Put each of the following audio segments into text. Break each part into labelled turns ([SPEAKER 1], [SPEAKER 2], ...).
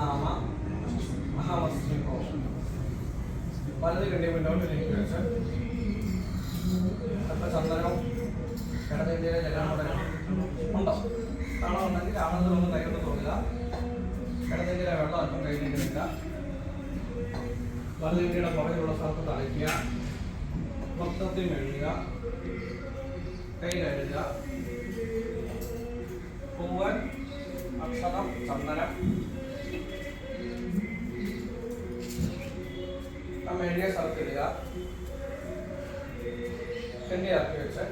[SPEAKER 1] നാമ അഹമസ്മിക്കോ വലത് കിണ്ടി മുന്നോട്ട് നീക്കി വെച്ച് അല്പ ചന്ദനവും ഇടതിന്റെ ജലമുടനും ഉണ്ടോ? കാണാൻ ഉണ്ടെങ്കിൽ ആണെന്ന് കൈകൊണ്ട് തോന്നുക ഇടതിന്റെ വെള്ളം അല്പം കയ്യിലേക്ക് വെക്കുക വലതിന്റെ പുറകിലുള്ള സ്ഥലത്ത് തളിക്കുക. മൊത്തത്തിൽ മെഴുകുക. കയ്യിലെഴുതുക പൂവൻ അക്ഷരം ചന്ദനം ആ മെഴുകിയ സ്ഥലത്തിടുക കെണ്ടി ഇറക്കി വെച്ച്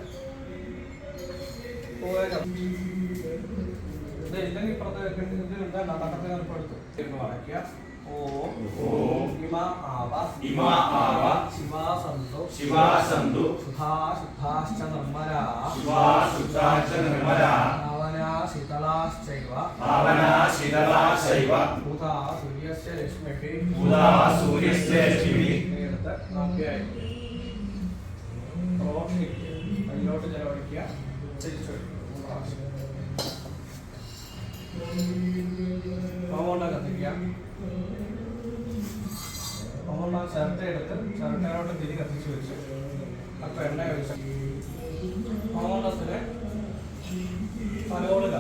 [SPEAKER 1] പൂവൻ ഇത് ഇല്ലെങ്കിൽ ഇപ്പുറത്ത് ഇതിലുണ്ട് നടക്കത്തിന് എടുത്തു ഇമ ആവ ശിവാസന്തു
[SPEAKER 2] ശിവാസന്തു
[SPEAKER 1] സുധാ ശുദ്ധാശ്ച നിർമ്മലാ
[SPEAKER 2] ശിവാ ശുദ്ധാച്ച നിർമ്മലാ
[SPEAKER 1] ഭാവനാ ശീതളാശ്ചൈവ
[SPEAKER 2] ഭാവനാ ശീതളാ ശൈവ
[SPEAKER 1] ഭൂതാ സൂര്യസ്യ രശ്മിഭിः
[SPEAKER 2] ഭൂതാ സൂര്യസ്യ
[SPEAKER 1] കയ്യിലോട്ട് ചെലവഴിക്കുക തിരിച്ചു ഹോമോണ്ട കത്തിക്കുക ഹോമോണ്ട ചിരട്ടയെടുത്ത് ചിരട്ടയിലോട്ട് തിരി കത്തിച്ച് വെച്ച് അല്പം എണ്ണ ഒഴിച്ച് ഹോമോണ്ടത്തിന് തലോടുക.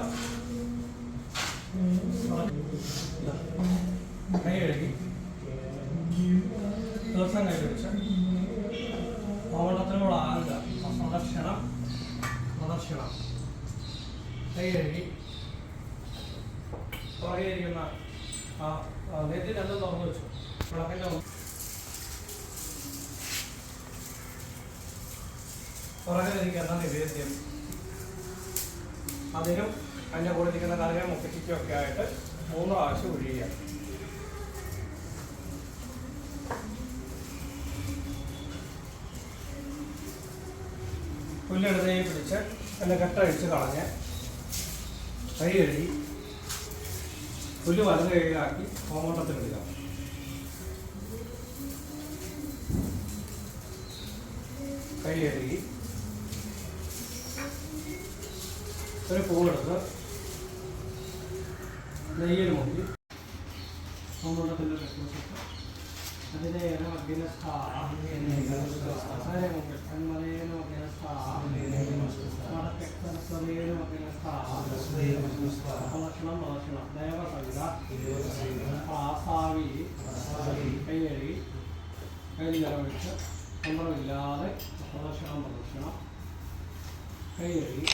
[SPEAKER 1] കൈ കഴുകി. ദിവസം കൈ വെച്ച് ഹോമണ്ടത്തിനോട് ആകുക പ്രദക്ഷിണം പ്രദക്ഷിണം കൈ കഴുകി പുറകെ ആ നെറ്റി രണ്ടും തുറന്നു വെച്ചു. പുറകിലിരിക്കുന്ന നിവേദ്യം അതിനും അതിന്റെ കൂടെ ഇരിക്കുന്ന കറിയ മുക്കിച്ചിക്കും ആയിട്ട് മൂന്ന് പ്രാവശ്യം ഒഴിയുക പുല്ലെടുത്തേ പിടിച്ച് അതിന്റെ കെട്ടഴിച്ച് കളഞ്ഞ് കൈ കഴുകി പുല്ല് വലത് കൈയിലാക്കി ഹോമോട്ടത്തിലിടുക കൈ കഴുകി ഒരു പൂവെടുത്ത് നെയ്യിൽ മുക്കി ഹോമോട്ടത്തിന്റെ അതിനെ ഭക്ഷണം കയ്യിൽ നിലവിളിച്ച് ചന്ദ്രമില്ലാതെ പ്രദക്ഷിണം. പ്രദക്ഷിണം കൈകഴുകി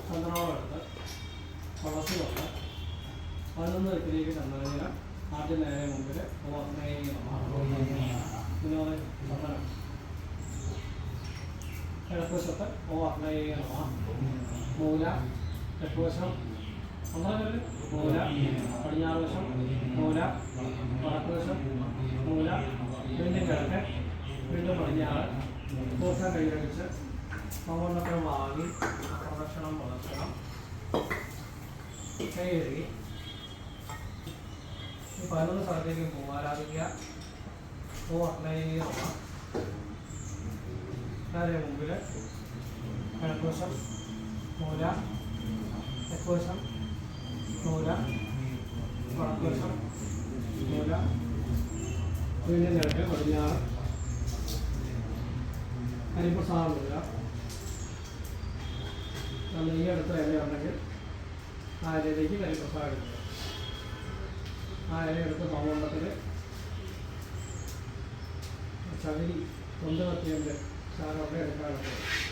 [SPEAKER 1] ചന്ദ്രനോടെടുത്ത് തുളസി കൊണ്ട് പതിനൊന്ന് വ്യക്തിയിലേക്ക് ചന്ദ്രനീരം ആദ്യം നേരെ മുമ്പിൽ ചന്ദനം കിഴക്കുവശത്ത് ഓ അഗ്നേയ നമ മൂല തെക്കുവശം ചന്ദ്രനിൽ മൂല പടിഞ്ഞാറ് വശം മൂല വടക്കുവശം മൂല വീണ്ടും കിടക്കൻ വീണ്ടും പടിഞ്ഞാറ് ദിവസം കൈവരിച്ച് പൗർണത്തെ വാങ്ങി പ്രദക്ഷിണം പ്രദക്ഷിണം കൈകഴുകി പതിനൊന്ന് സ്ഥലത്തേക്ക് പോകും ആരാധിക്കുക? ഓ അഗ്നേയ നമ നേരെ മുമ്പിൽ കിഴക്കുവശം മൂല തെക്കുവശം മൂല വടക്കുവശം മൂല വീണ്ടും കിഴക്ക് പടിഞ്ഞാറ് കരിപ്രസാദം നമ്മൾ ഈ അടുത്ത ഇലയുണ്ടെങ്കിൽ ആ ഇലയിലേക്ക് കരിപ്രസാദം ആ ഇല സമൂഹത്തിൽ ചകിരി കൊണ്ടുവത്തിയതിന്റെ ചാരമൊക്കെ എടുക്കാറുണ്ട്